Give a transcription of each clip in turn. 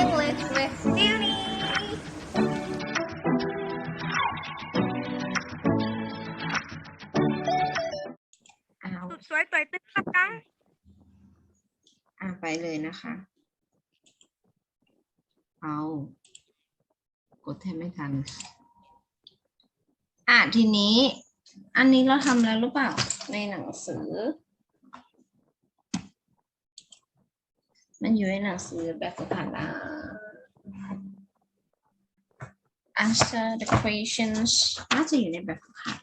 English with Junie อ้าวสุดสวยต่อยตึ้งครับกังอ่าไปเลยนะคะ เอา กดแทบไม่ทัน อะทีนี้ อันนี้เราทำแล้วหรือเปล่า ในหนังสือ มันอยู่ในหนังสือแบบฝึกหัดอะ answer the questions น่าจะอยู่ในแบบฝึกหัด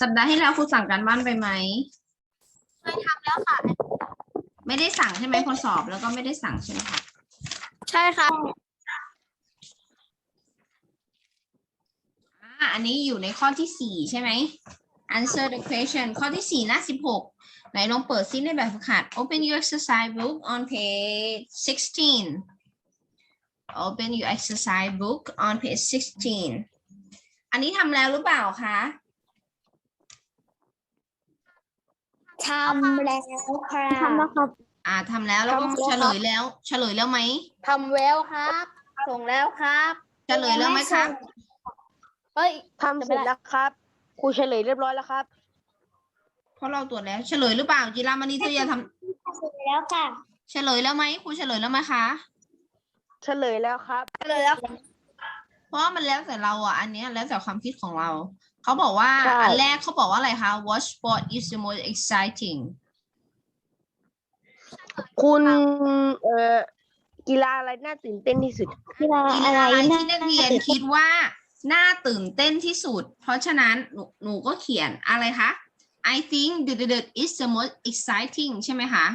สัปดาห์ที่แล้วครูสั่งการบ้านไปไหมเคยทำแล้วค่ะ ไม่ได้สั่งใช่ไหมคนสอบแล้วก็ไม่ได้สั่งใช่ไหมคะใช่ค่ะอ่าอันนี้อยู่ในข้อที่สี่ใช่ไหม answer the question ข้อที่สี่หน้าสิบหกไหนลองเปิดซิในแบบฝึกหัด open your exercise book on page sixteen open your exercise book on page sixteen อันนี้ทำแล้วหรือเปล่าคะทำแล้วครับทำแล้วครับอ่าทำแล้วแล้วก็ทำแล้วเฉคลรับยแล้ว เฉลยแล้วไหมทำแล้วครับ ส่งแล้วครับ เฉลยแล้วไหมคะเฮ้ยทำเสร็จแล้วครับ ครูเฉลยเรียบร้อยแล้วครับเพราะเราตรวจแล้ว เฉลยหรือเปล่าจิรามณีตัวอยาทส่งแล้วค่ะำเฉลยแล้วไหมครูเฉลยแล้วไหมคะ เฉลยแล้วครับเลยแล้ว เพราะว่ามันแล้วแต่เราอะ อันเนี้ยแล้วแต่ความคิดของเรา เขาบอกว่า ใช่ อันแรกเขาบอกว่าอะไรคะ what sport is the most exciting คุณเอ่อกีฬาอะไรน่าตื่นเต้นที่สุด กีฬากีอะฬาไรอะไรนะที่นักเรียนคิดว่า น่าตื่นเต้นที่สุด เพราะฉะนั้นหนูหนูก็เขียนอะไรคะ I think the the the is the most exciting ใช่ไหมคะ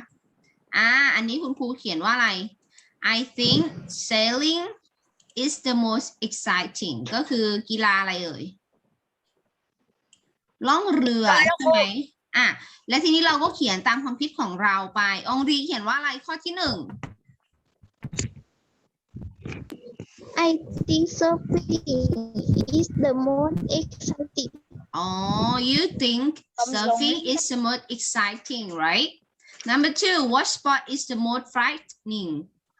อ่า อันนี้คุณครูเขียนว่าอะไร I think sailing is the most exciting ก็คือกีฬาอะไรเอ่ย ล่องเรือใช่ไหมอะ และทีนี้เราก็เขียนตามความคิดของเราไป องรีเขียนว่าอะไรข้อที่หนึ่ง ไอ think surfing is the most exciting Oh, you think surfing is the most exciting, right? Number two, what sport is the most frightening?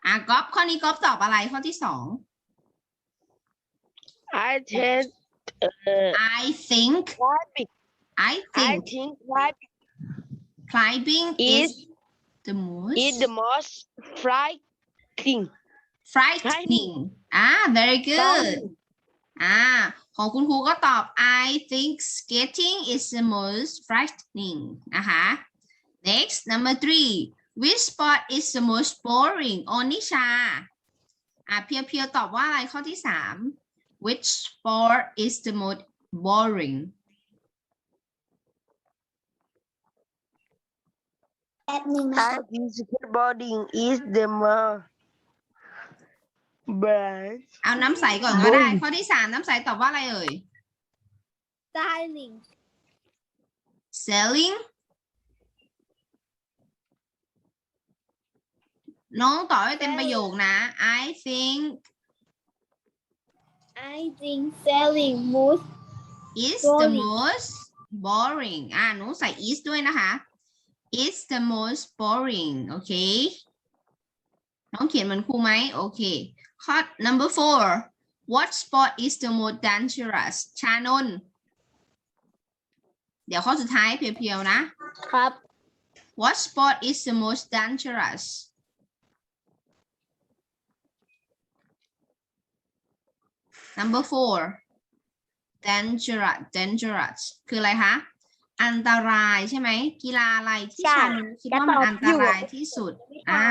อ่ะก๊อฟข้อนี้ก๊อฟตอบอะไรข้อที่สอง I think เอ่อ I think climbing I I think think climbing climbing is is the most is the most frightening frightening อ่า very good อ่า ของคุณครูก็ตอบ I think skating is the most frightening นะคะ next number three which sport is the most boring โอนิชา อ่าเพียวเพียวๆตอบว่าอะไรข้อที่สาม which sport is the most boring แป๊บนึงนะ I think skateboarding is the most best เอาน้ำใสก่อนก็ได้ Boring ข้อที่สามน้ำใสตอบว่าอะไรเอ่ย styling selling น้องตอบให้เต็มประโยคนะ I think I think selling most is the Boring. most boring อ่าหนูใส่ is ด้วยนะคะ is the most boring โอเค น้องเขียนเหมือนครูไหม โอเคข้อ number four what sport is the most dangerous ชานนท์เดี๋ยวข้อสุดท้ายเพียวๆนะ ครับ What sport is the most dangerous? Number four. Dangerous. Dangerous. คืออะไรคะ อันตรายใช่ไหม กีฬาอะไรที่ใช่ชานุคิดว่ามันจะตอบอันตอยู่รายที่สุด อ่า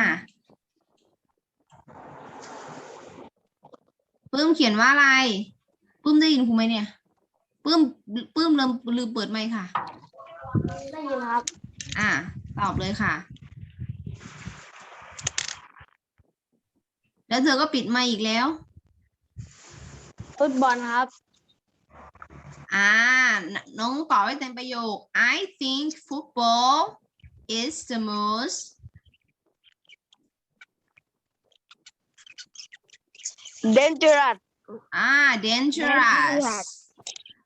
ปื้มเขียนว่าอะไรปื้มได้ยินครูไหมเนี่ยปื้มปื้มลืมลืมเปิดไมค์ค่ะ ได้ยินครับ อ่า ตอบเลยค่ะ แล้วเธอก็ปิดไมค์อีกแล้ว ฟุตบอลครับ อ่า น้องตอบให้เต็มประโยค I think football is the most dangerous อ่า dangerous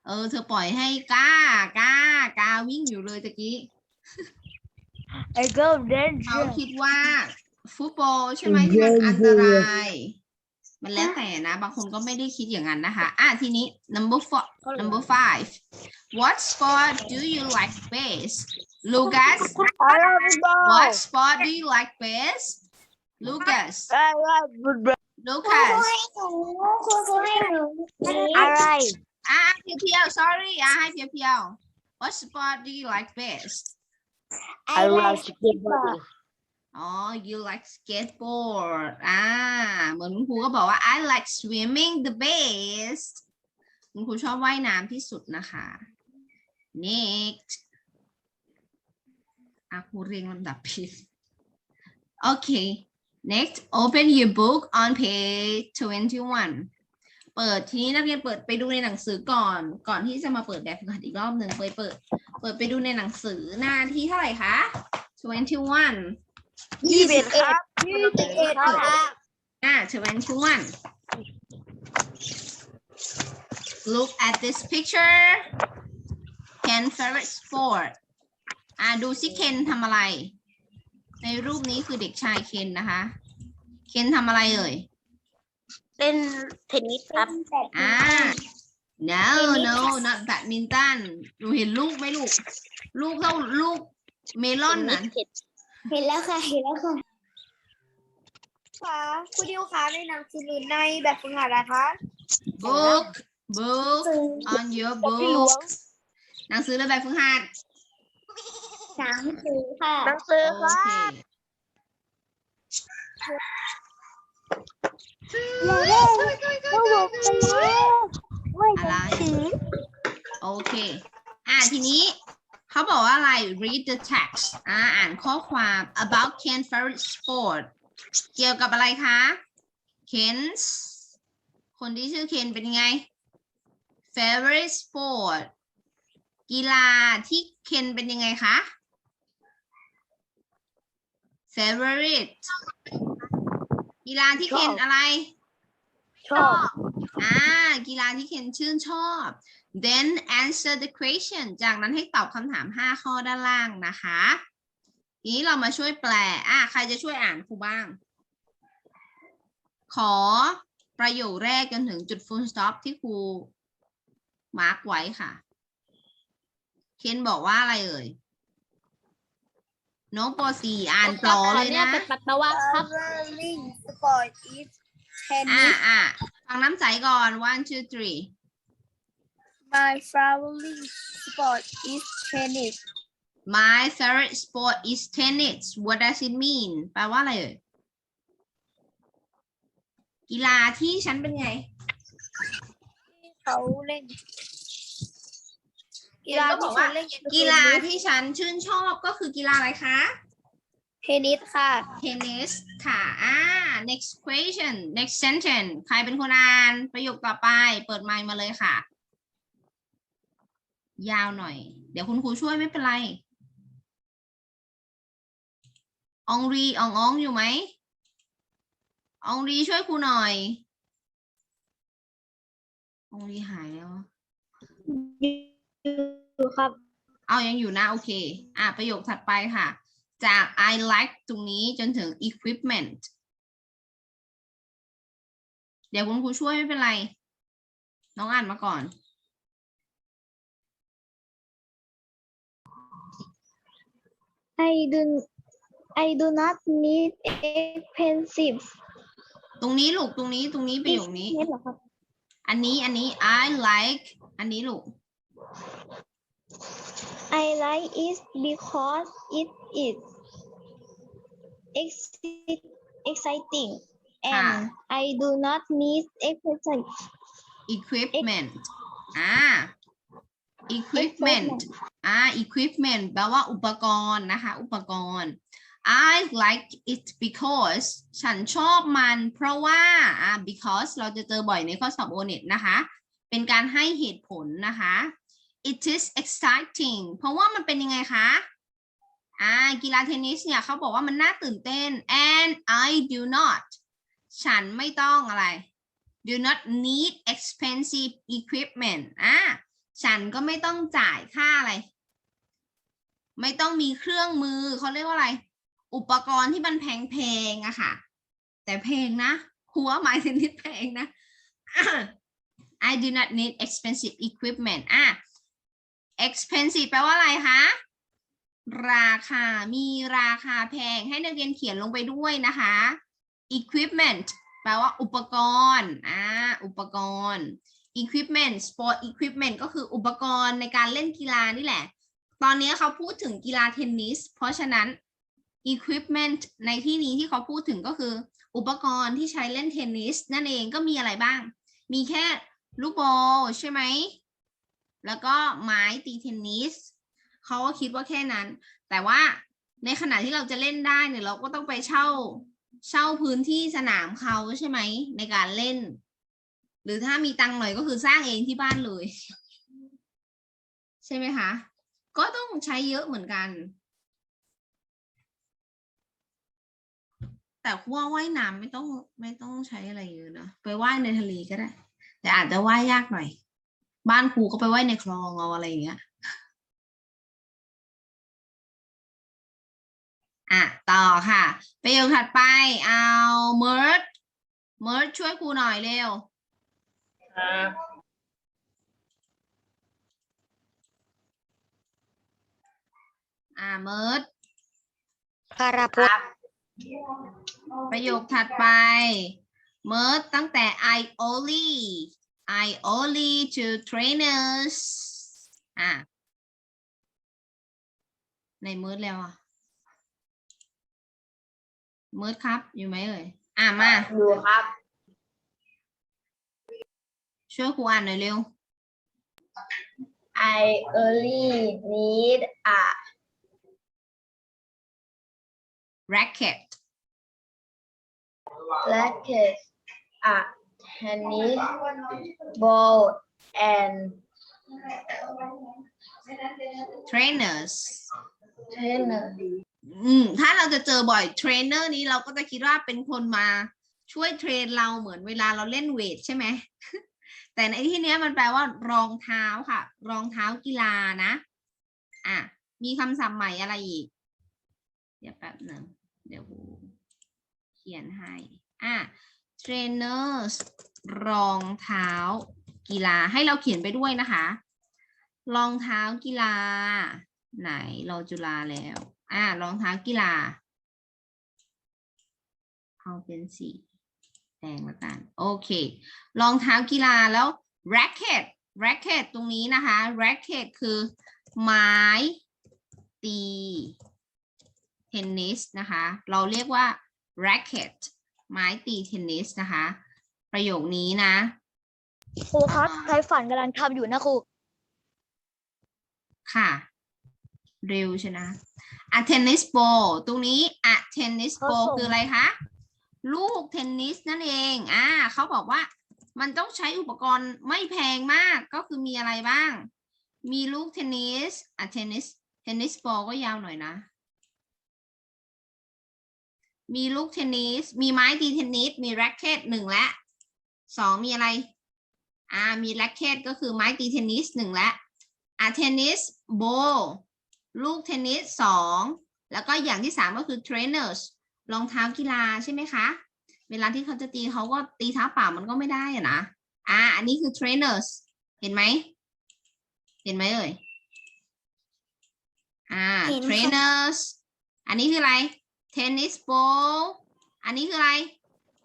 เออ เธอปล่อยให้กล้ากล้ากล้าวิ่งอยู่เลยตะกี้ I go เขา dangerous คิดว่า ฟุตบอลใช่ไหมที่มันอันตราย มันแล้วแต่นะ บางคนก็ไม่ได้คิดอย่างนั้นนะคะ อะทีนี้ number four number five what sport do you like best Lucas I love football what sport do you like best Lucas I love football Lucas อะไร อะเพียวเพียวๆ sorry อะให้เพียวเพียวๆ what sport do you like best I love skateboarding อ๋อ you like skateboard อ่า เหมือนคุณครูก็บอกว่า I like swimming the best คุณครูชอบว่ายน้ำที่สุดนะคะ next อะครูเรียงลำดับผิด โอเค next open your book on page 21เปิดทีนี้นักเรียนเปิดไปดูในหนังสือก่อน ก่อนที่จะมาเปิดแบบฝึกหัดอีกรอบหนึ่งไปเปิด เปิดไปดูในหนังสือหน้าที่เท่าไหร่คะ21 ยี่สิบเอ็ดครับยี่สิบเอ็ดครับอ่า21 look at this picture Ken favorite sport อ่าดูซิเคนทำอะไร ในรูปนี้คือเด็กชายเคนนะคะ เคนทำอะไรเอ่ย เล่นเทนนิสครับ อ่า no no not badminton หนูเห็นลูกไหมลูก ลูกเท่าลูกเมลอนน่ะเห็นแล้วค่ะ เห็นแล้วค่ะค่ะคุณดิวคะในหนังสือหรือในแบบฝึกหัดนะคะ book book on your พี่หลว book งหนังสือเรียนแบบฝึกหัด สามสือค่ะหนังสือโอครัเคบเราได้เราบอกไปแล้วไม่อะไรถือโอเค อ่าทีนี้เขาบอกว่าอะไร read the text อ่าอ่านข้อความ about Ken's favorite sport เกี่ยวกับอะไรคะ Ken's คนที่ชื่อเคนเป็นยังไง favorite sport กีฬาที่เคนเป็นยังไงคะ favorite กีฬาที่เคนอะไร ชอบ อ่า กีฬาที่เคนชื่นชอบ then answer the question จากนั้นให้ตอบคำถาม 5 ข้อด้านล่างนะคะทีนี้เรามาช่วยแปล อะ ใครจะช่วยอ่านครูบ้าง ขอประโยคแรกจนถึงจุด full stop ที่ครูมาร์กไว้ค่ะ เคนบอกว่าอะไรเอ่ย น้องป .4 อ่านต่อเลยนะเป็นปัตตะวันครับ traveling sport is อ่า tennis อ่าฟังน้ำใสก่อน one two three my traveling sport is tennis My favorite sport is tennis. What does it mean? แปลว่าอะไรเอ่ยกีฬาที่ฉันเป็นไง เขาเล่น กีฬาที่ฉันเล่นกีฬาที่ที่ฉันชื่นชอบก็คือกีฬาอะไรคะ เทนนิสค่ะ Tennis ค่ะ อ่า next question next sentence ใครเป็นคนอ่าน ประโยคต่อไป เปิดไมค์มาเลยค่ะ ยาวหน่อย เดี๋ยวคุณครูช่วยไม่เป็นไร อองรีอองอองอยู่ไหม อองรีช่วยครูหน่อย อองรีหายแล้ว อยู่ครับ เอายังอยู่นะโอเค อะประโยคถัดไปค่ะ จาก I like ตรงนี้จนถึง equipment เดี๋ยวคุณครูช่วยไม่เป็นไร น้องอ่านมาก่อน I do I do not need expensive ตรงนี้ลูกตรงนี้ตรงนี้ประโยคนี้นี่เหรอครับอันนี้อันนี้ I like อันนี้ลูก I like it because it is exci- exciting and I do not need expensive equipment อ่า equipment อ่า equipment แปลว่าอุปกรณ์นะคะ อุปกรณ์ I like it because ฉันชอบมันเพราะว่าอ่า because เราจะเจอบ่อยในข้อสอบโอเน็ตนะคะ เป็นการให้เหตุผลนะคะ it is exciting เพราะว่ามันเป็นยังไงคะอ่ากีฬาเทนนิสเนี่ยเขาบอกว่ามันน่าตื่นเต้น and I do not ฉันไม่ต้องอะไร do not need expensive equipment อ่าฉันก็ไม่ต้องจ่ายค่าอะไร ไม่ต้องมีเครื่องมือเขาเรียกว่าอะไร อุปกรณ์ที่มันแพงๆอะค่ะ แต่เพลงนะ หัวหมายถึงนิดเพลงนะ I do not need expensive equipment อะ expensive แปลว่าอะไรคะ ราคา มีราคาแพง ให้นักเรียนเขียนลงไปด้วยนะคะ equipment แปลว่าอุปกรณ์ อ่า อุปกรณ์ equipment sport equipment ก็คืออุปกรณ์ในการเล่นกีฬานี่แหละ ตอนนี้เขาพูดถึงกีฬาเทนนิส เพราะฉะนั้น equipment ในที่นี้ที่เขาพูดถึงก็คือ อุปกรณ์ที่ใช้เล่นเทนนิส นั่นเองก็มีอะไรบ้าง มีแค่ลูกบอลใช่ไหม แล้วก็ไม้ตีเทนนิสเขาก็คิดว่าแค่นั้น แต่ว่าในขณะที่เราจะเล่นได้เนี่ยเราก็ต้องไปเช่าเช่าพื้นที่สนามเขาใช่ไหมในการเล่น หรือถ้ามีตังค์หน่อยก็คือสร้างเองที่บ้านเลย ใช่ไหมคะ ก็ต้องใช้เยอะเหมือนกัน แต่ว่าว่ายน้ำไม่ต้องไม่ต้องใช้อะไรเยอะนะไปว่ายในทะเลก็ได้ แต่อาจจะว่ายยากหน่อย บ้านครูก็ไปว่ายในคลองเอาอะไรอย่างเงี้ยอะต่อค่ะ ประโยคถัดไปเอาเมิร์ดเมิร์ดช่วยครูหน่อยเร็วอ่าเมิร์ดคาราพดประโยคถัดไปเมิร์ดตั้งแต่ I only I only to trainers อะในเมิร์ดแล้วอะเมิร์ดครับ อยู่ไหมเอ่ย อะมา ดูครับ ช่วยครูอ่านหน่อยเร็ว I only need a racket racket a tennis ball and trainers trainer อืมถ้าเราจะเจอบ่อยเทรนเนอร์นี้เราก็จะคิดว่าเป็นคนมาช่วยเทรนเราเหมือนเวลาเราเล่นเวทใช่ไหม แต่ในที่เนี้ยมันแปลว่ารองเท้าค่ะ รองเท้ากีฬานะ อะ มีคำศัพท์ใหม่อะไรอีก เดี๋ยวแป๊บหนึ่งเดี๋ยวครูเขียนให้ อะ trainers รองเท้ากีฬาให้เราเขียนไปด้วยนะคะ รองเท้ากีฬา ไหนเราจุฬาแล้ว อ่ารองเท้ากีฬา เอาเป็นสีแดงล้วกัน โอเค รองเท้ากีฬาแล้ว racket racket ตรงนี้นะคะ racket คือไม้ตีเทนนิสนะคะ เราเรียกว่า racket ไม้ตีเทนนิสนะคะ ประโยคนี้นะ ครูครับใครฝันกำลังทำอยู่นะครูค่ะ เร็วใช่นะ a tennis ball ตรงนี้ a tennis เขา ball ส่งคืออะไรคะ ลูกเทนนิสนั่นเองอ่าเขาบอกว่ามันต้องใช้อุปกรณ์ไม่แพงมากก็คือมีอะไรบ้าง มีลูกเทนนิส a tennis tennis ball ก็ยาวหน่อยนะ มีลูกเทนนิส มีไม้ตีเทนนิส มีแร็กเก็ตหนึ่งและสองมีอะไร อ่า มีแร็กเก็ตก็คือไม้ตีเทนนิสหนึ่งและอ่าเทนนิสโบลูกเทนนิสสองแล้วก็อย่างที่สามก็คือ trainers รองเท้ากีฬาใช่ไหมคะ เวลาที่เขาจะตีเขาก็ตีเท้าเปล่ามันก็ไม่ได้อะนะ อ่า อันนี้คือ trainers เห็นไหม เห็นไหมเอ่ย อ่าเห็นค่ะ trainers อันนี้คืออะไร tennis ball อันนี้คืออะไร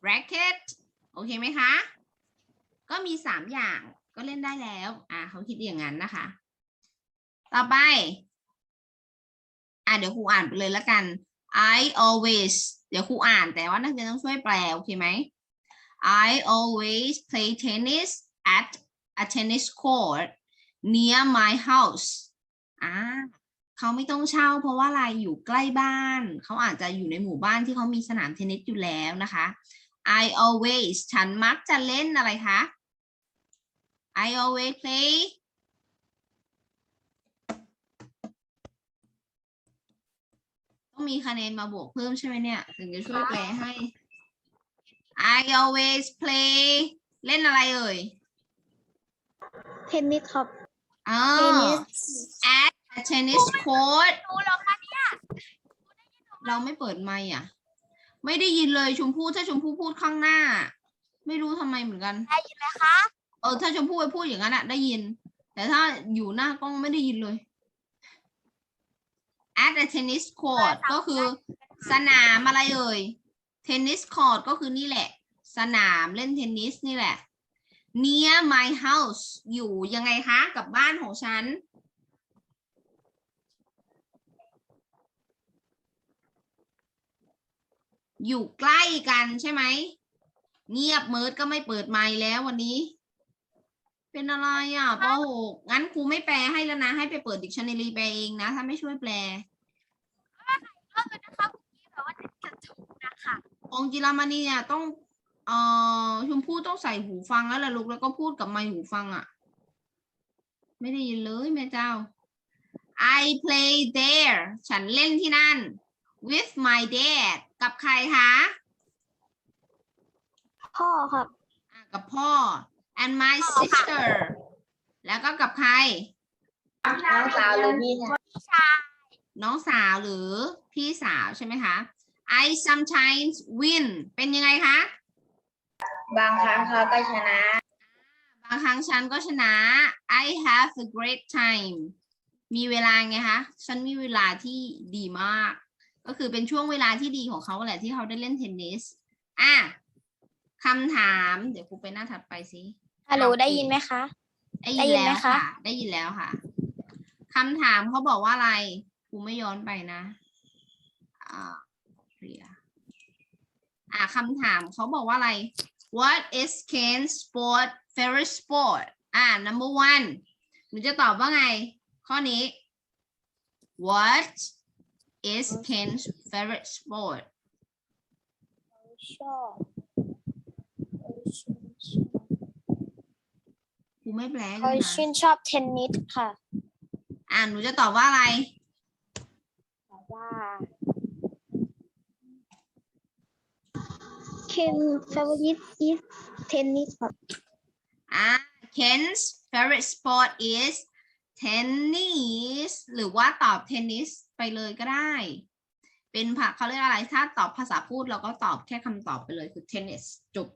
racket โอเคไหมคะ ก็มีสามอย่างก็เล่นได้แล้ว อ่าเขาคิดอย่างนั้นนะคะ ต่อไป อ่าเดี๋ยวครูอ่านไปเลยละกัน I always เดี๋ยวครูอ่านแต่ว่านักเรียนต้องช่วยแปลโอเคไหม I always play tennis at a tennis court near my house อ่า เขาไม่ต้องเช่า เพราะว่าอะไรอยู่ใกล้บ้าน เขาอาจจะอยู่ในหมู่บ้านที่เขามีสนามเทนนิสอยู่แล้วนะคะ I always ฉันมักจะเล่นอะไรคะ I always play ต้องมีคะแนนมาบวกเพิ่มใช่ไหมเนี่ย ถึงจะช่วยแปลให้ I always play เล่นอะไรเอ่ย เทนนิสครับ อ๋อ เทนนิส at a tennis court เราไม่เปิดไมค์อะ ไม่ได้ยินเลยชมพู่ถ้าชมพู่พูดข้างหน้า ไม่รู้ทำไมเหมือนกัน ได้ยินไหมคะเออถ้าชมพู่ไปพูดอย่างนั้นอะได้ยิน แต่ถ้าอยู่หน้ากล้องไม่ได้ยินเลย at the tennis court ก็คือสนามอะไรเอ่ย tennis court ก็คือนี่แหละ สนามเล่นเทนนิสนี่แหละ near my house อยู่ยังไงคะ กับบ้านของฉัน อยู่ใกล้กันใช่ไหม เงียบเมิร์ดก็ไม่เปิดไมค์แล้ววันนี้ เป็นอะไรอะปหกงั้นครูไม่แปลให้แล้วนะ ให้ไปเปิดดิกชันนารีแปลเองนะ ถ้าไม่ช่วยแปลก็เลยนะคะเมื่อกี้แบบว่าจะถูกนะคะองค์จิรามณีเนี่ยต้อง เอ่อชมพู่ต้องใส่หูฟังแล้วล่ะลูกแล้วก็พูดกับไมค์หูฟังอะ ไม่ได้ยินเลยแม่เจ้า I play there ฉันเล่นที่นั่น with my dad กับใครคะพ่อครับ อะกับพ่อ and my sister แล้วก็กับใคร น้องสาวหรือพี่เนี่ยน้องสาวหรือพี่สาวใช่ไหมคะ I sometimes win เป็นยังไงคะ บางครั้งเขาก็ชนะ บางครั้งฉันก็ชนะ I have a great time มีเวลาไงคะ ฉันมีเวลาที่ดีมาก ก็คือเป็นช่วงเวลาที่ดีของเขาแหละที่เขาได้เล่นเทนนิส อะคำถาม เดี๋ยวครูไปหน้าถัดไปสิฮัลโหลโอเคได้ยินไหมคะ ได้ได้ยินยินไหมแล้วคะค่ะ ได้ยินแล้วค่ะคำถามเขาบอกว่าอะไรครูไม่ย้อนไปนะอ่าเคลียร์อ่าคำถามเขาบอกว่าอะไร What is Ken's sport favorite sport อ่า number one หนูจะตอบว่าไง ข้อนี้ What is Ken's favorite sport ชอบ ครูไม่แปลให้ เขา ดูนะ ชื่นชอบเทนนิสค่ะ อ่าหนูจะตอบว่าอะไร แต่ว่า Ken favorite is tennis ครับ อ่า Ken's favorite sport is tennis หรือว่าตอบเทนนิสไปเลยก็ได้ เป็นภาเขาเรียกอะไร ถ้าตอบภาษาพูดเราก็ตอบแค่คำตอบไปเลยคือ tennis จบ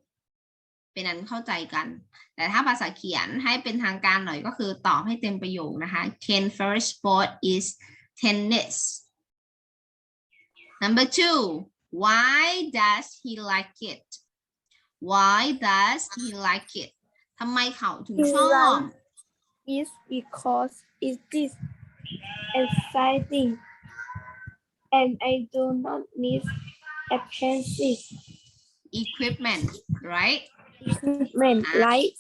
เป็นนั้นเข้าใจกัน แต่ถ้าภาษาเขียนให้เป็นทางการหน่อยก็คือตอบให้เต็มประโยคนะคะ Ken favorite sport is tennis number two why does he like it why does he like it ทำไมเขาถึงชอบ is because it is exciting and I do not need expensive equipment right equipment like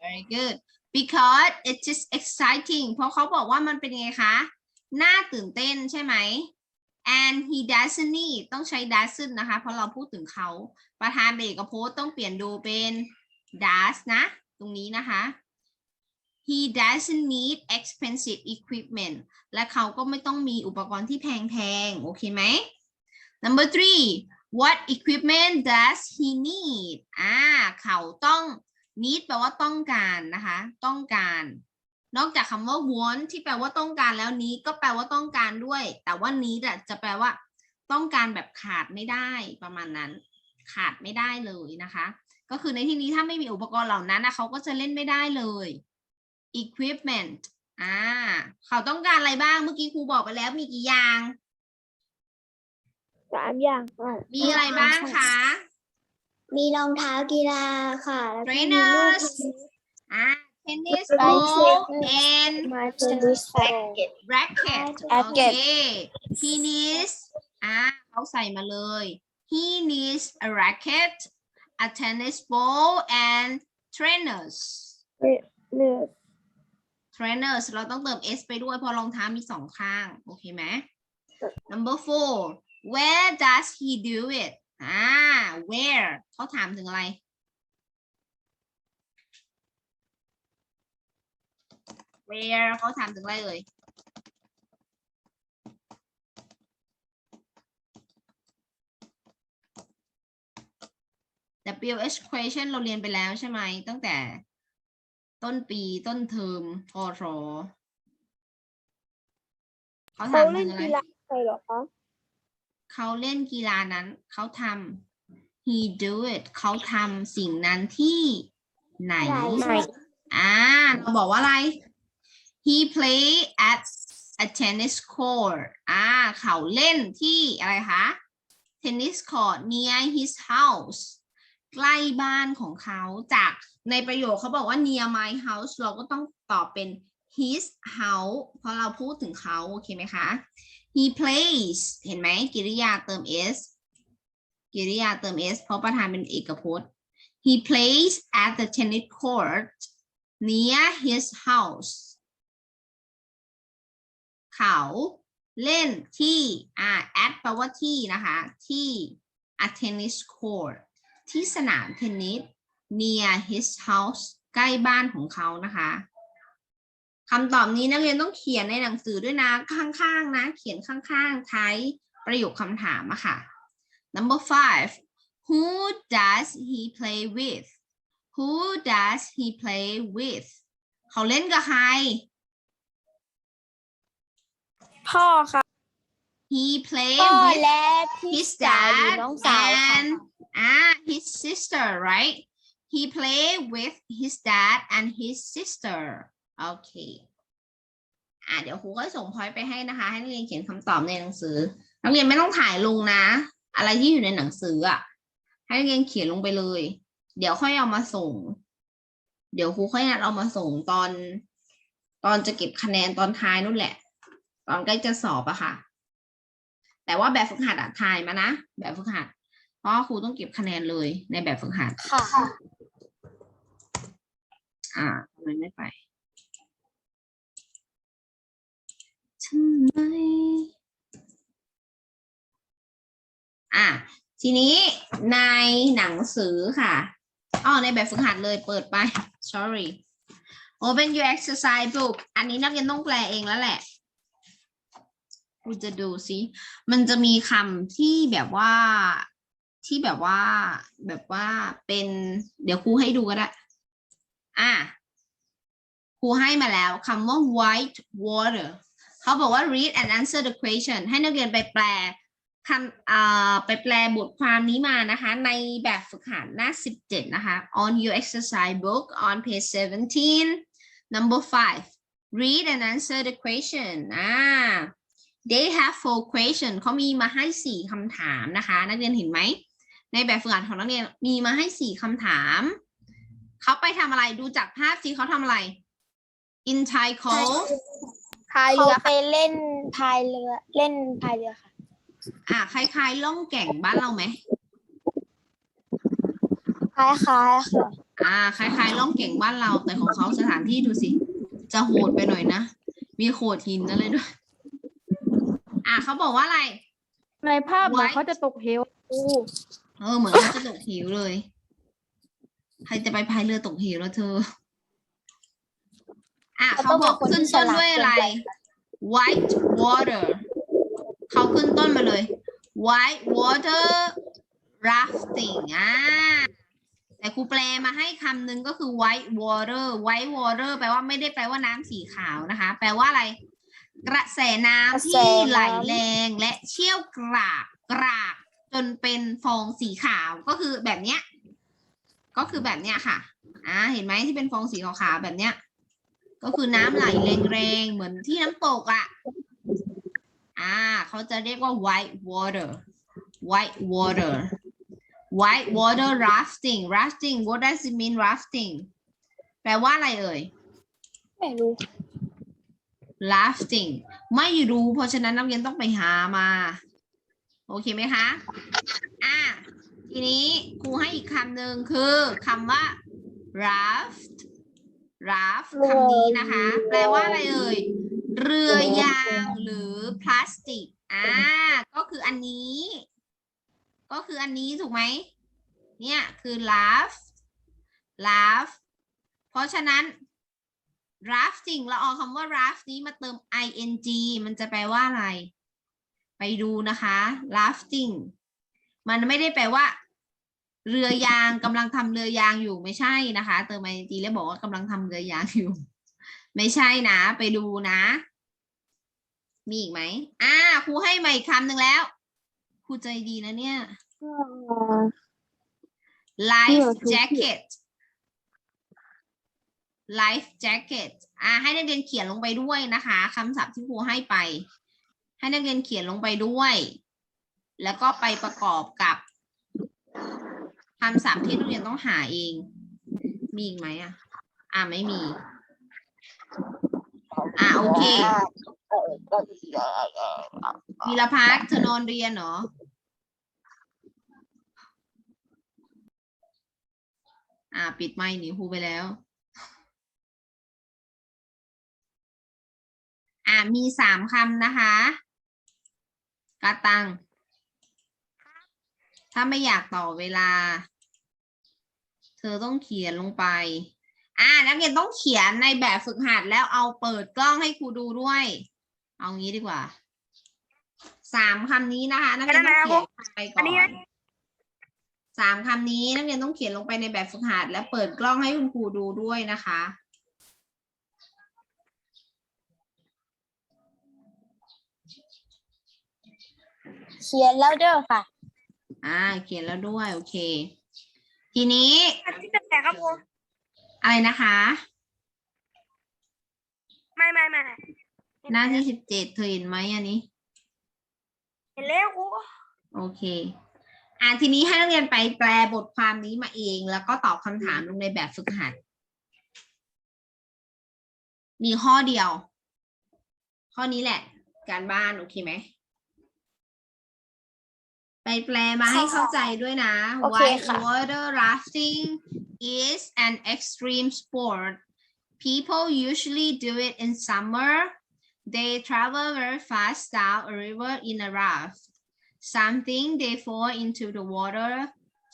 very good because it is exciting เพราะเขาบอกว่ามันเป็นไงคะ น่าตื่นเต้นใช่ไหม and he doesn't need ต้องใช้ doesn't นะคะ เพราะเราพูดถึงเขา ประธานเบรกกับโพสต์ต้องเปลี่ยนดูเป็น does นะ ตรงนี้นะคะ he doesn't need expensive equipment และเขาก็ไม่ต้องมีอุปกรณ์ที่แพงๆ โอเคไหม number three what equipment does he need อ่า เขาต้อง need แปลว่าต้องการนะคะ ต้องการ นอกจากคำว่า want ที่แปลว่าต้องการแล้ว need ก็แปลว่าต้องการด้วย แต่ว่า need อะจะแปลว่า ต้องการแบบขาดไม่ได้ประมาณนั้น ขาดไม่ได้เลยนะคะ ก็คือในที่นี้ถ้าไม่มีอุปกรณ์เหล่านั้นนะเขาก็จะเล่นไม่ได้เลย equipment อ่า เขาต้องการอะไรบ้าง เมื่อกี้ครูบอกไปแล้วมีกี่อย่าง สามอย่างค่ะมีอะไรบ้างคะ มีรองเท้ากีฬาค่ะ แล้วก็มีลูก trainers อ่า tennis Racket ball and มาเทเทนนนินิสสแร็กเก็ต racket โอ Racket เค he needs อ่าเขาใส่มาเลย he needs a racket a tennis ball and trainers เนื้อ trainers เราต้องเติม s ไปด้วยเพราะรองเท้ามีสองข้าง โอเคไหม number four where does he do it อ่า where เขาถามถึงอะไร where เขาถามถึงอะไรเอ่ย WH question เราเรียนไปแล้วใช่ไหมตั้งแต่ ต้นปีต้นเทอมพอรอเขาเขาถามเล่ถึนงอะไรกีฬาอะไรเหรอคะเขาเล่นกีฬานั้น เขาทำ he do it เขาทำสิ่งนั้นที่ไหนไหน อ่าเราบอกว่าอะไร he play at a tennis court อ่า เขาเล่นที่อะไรคะ tennis court near his house ใกล้บ้านของเขาจากในประโยคเขาบอกว่า near my house เราก็ต้องตอบเป็น his house เพราะเราพูดถึงเขาโอเคไหมคะ he plays เห็นไหมกริยาเติม s กริยาเติม s เพราะประธานเป็นเอกพจน์ he plays at the tennis court near his house เขาเล่นที่อ่า at แปลว่าที่นะคะ ที่ a tennis court ที่สนามเทนนิส near his house ใกล้บ้านของเขานะคะคำตอบนี้นักเรียนต้องเขียนในหนังสือด้วยนะข้างๆนะ เขียนข้างๆท้ายประโยคคำถามอะค่ะ number five who does he play with who does he play with เขาเล่นกับใคร พ่อค่ะ he play พ่อ with และพี่ his สาวหรือ dad น้องสาวค่ะ and ah his sister right he play with his dad and his sister okay อะเดี๋ยวครูก็ส่งพอยต์ไปให้นะคะ ให้นักเรียนเขียนคำตอบในหนังสือ นักเรียนไม่ต้องถ่ายลงนะ อะไรที่อยู่ในหนังสืออะ ให้นักเรียนเขียนลงไปเลย เดี๋ยวค่อยเอามาส่ง เดี๋ยวครูค่อยนัดเอามาส่งตอน ตอนจะเก็บคะแนนตอนท้ายนู่นแหละ ตอนใกล้จะสอบอะค่ะ แต่ว่าแบบฝึกหัดอะถ่ายมานะ แบบฝึกหัด เพราะว่าครูต้องเก็บคะแนนเลยในแบบฝึกหัด ค่ะ อ่าทำไมไม่ไปทำไมอะ ทีนี้ในหนังสือค่ะอ๋อในแบบฝึกหัดเลยเปิดไป sorry open your exercise book อันนี้นักเรียนต้องแปลเองแล้วแหละ ครูจะดูสิมันจะมีคำที่แบบว่าที่แบบว่า แบบว่าเป็น เดี๋ยวครูให้ดูก็ได้ อะครูให้มาแล้วคำว่า white water เขาบอกว่า read and answer the question ให้นักเรียนไปแปลคำอ่าไปแปลบทความนี้มานะคะ ในแบบฝึกหัดหน้า 17 นะคะ on your exercise book on page 17 number 5 read and answer the question อ่า they have four question เขามีมาให้สี่คำถามนะคะ นักเรียนเห็นไหม ในแบบฝึกหัดของนักเรียนมีมาให้สี่คำถาม เขาไปทำอะไรดูจากภาพสิเขาทำอะไร in Thai call พายเขาเรือไปเล่นพายเรือ เล่นพายเรือค่ะ อะคล้ายๆล่องแก่งบ้านเราไหม คล้ายๆค่ะ อ่าคล้ายๆล่องแก่งบ้านเราแต่ของเขาสถานที่ดูสิ จะโหดไปหน่อยนะ มีโขดหินอะไรด้วย อะเขาบอกว่าอะไร ในภาพเหมือน White เขาจะตกเหวอู้เออเหมือนเขาจะตกเหวเลย ใครจะไปพายเรือตกเหวแล้วเธอ อะเขาเขาต้องบอกเป็นคนขึ้นที่ต้นฉลาดด้วยอะไรเกินไป white water เขาขึ้นต้นมาเลย white water rafting อ่าแต่ครูแปลมาให้คำหนึ่งก็คือ white water white water แปลว่าไม่ได้แปลว่าน้ำสีขาวนะคะ แปลว่าอะไร กระแสน้ำที่ไหลแรงและเชี่ยวกรากกรากจนเป็นฟองสีขาวก็คือแบบเนี้ย ก็คือแบบเนี้ยค่ะ อ่า เห็นไหมที่เป็นฟองสีขาวๆแบบเนี้ย ก็คือน้ำไหลแรงๆเหมือนที่น้ำตกอะ อ่าเขาจะเรียกว่า white water white water white water rafting rafting what does it mean rafting แปลว่าอะไรเอ่ย ไม่รู้ rafting ไม่รู้เพราะฉะนั้นนักเรียนต้องไปหามา โอเคไหมคะ อ่าทีนี้ครูให้อีกคำหนึ่งคือคำว่า raft raft คำนี้นะคะ แปลว่าอะไรเอ่ย เรือยางหรือพลาสติก อ่า ก็คืออันนี้ ก็คืออันนี้ถูกไหม เนี่ย คือ raft raft เพราะฉะนั้น rafting เราเอาคำว่า raft นี้มาเติม ing มันจะแปลว่าอะไร ไปดูนะคะ rafting มันไม่ได้แปลว่า เรือยางกำลังทำเรือยางอยู่ไม่ใช่นะคะ เติม ing แล้วบอกว่ากำลังทำเรือยางอยู่ ไม่ใช่นะ ไปดูนะ มีอีกไหมอ่าครูให้มาอีกคำหนึ่งแล้วครูรูใจดีนะเนี่ย life jacket life jacket อ่าให้นักเรียนเขียนลงไปด้วยนะคะคำศัพท์ที่ครูให้ไป ให้นักเรียนเขียนลงไปด้วย แล้วก็ไปประกอบกับคำศัพท์ที่นักเรียนต้องหาเอง มีอีกไหมอะ อ่าไม่มี อ่าโอเควีรพัฒน์เธอนอนเรียนเหรออ่า ปิดไมค์หนีครูไปแล้ว อ่ามีสามคำนะคะกาตัง ถ้าไม่อยากต่อเวลา เธอต้องเขียนลงไป อ่านักเรียนต้องเขียนในแบบฝึกหัดแล้วเอาเปิดกล้องให้ครูดูด้วย เอางี้ดีกว่าสามคำนี้นะคะ นักเรียนต้องเขียนไปก่อนสามคำนี้นักเรียนต้องเขียนลงไปในแบบฝึกหัดและเปิดกล้องให้คุณครูดูด้วยนะคะ เขียนแล้วเด้อค่ะ อ่า เขียนแล้วด้วย โอเค ทีนี้ที่จะแต่ครับผมอะไรนะคะ ไม่ไม่ไม่หน้าที่สิบเจ็ดเธอเห็นไหมอันนี้ เห็นแล้วครูโอเคอ่าทีนี้ให้นักเรียนไปแปลบทความนี้มาเอง แล้วก็ตอบคำถามลงในแบบฝึกหัด มีข้อเดียว ข้อนี้แหละ การบ้าน โอเคไหม ไปแปลมาให้เข้าใจด้วยนะ โอเค White ค่ะ water rafting is an extreme sport people usually do it in summer they travel very fast down a river in a raft something they fall into the water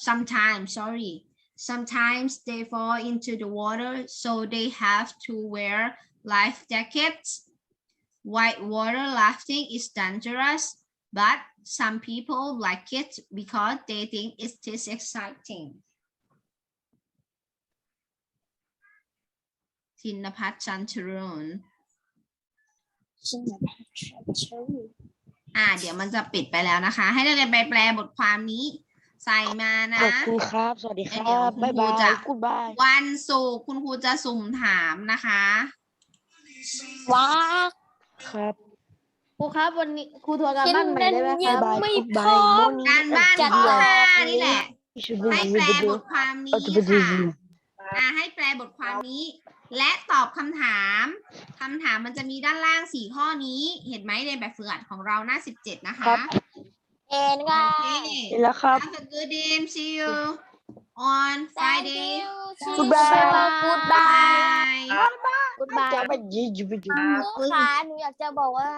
sometimes sorry sometimes they fall into the water so they have to wear life jackets whitewater rafting is dangerous but some people like it because they think it is exciting ทินพัฒน์ชันชรุนอ่า เดี๋ยวมันจะปิดไปแล้วนะคะ ให้นักเรียนไปแปลบทความนี้ ใส่มานะขอบคุณครับ สวัสดีคเดี๋รัยวบคุณบ๊ายครูบายจะกูดบายวันศุกร์คุณครูจะสุ่มถามนะคะว้าครับ ครูครับวันนี้ครูทัวร์การบ้านใหม่ได้ไหมบ๊ายบายไม่กูดพบายอโมนี่การบ้านจัดข้อเลย ห้านี่แหละชุดให้แปลบทความนี้เอาจะไปดูค่ะอ่าให้แปลบทความนี้ และตอบคำถามคำถามมันจะมีด้านล่างสี่ข้อนี้ เห็นไหมในแบบฝึกหัดของเราหน้าสิบเจ็ดนะคะครับ เอ็นโอค่ะ เคเห็นแล้วครับ Have a good day and see you on Friday Goodbye Goodbye Bye กูดบายจะไปยืดไปดูครูขาหนูอยากจะบอกว่า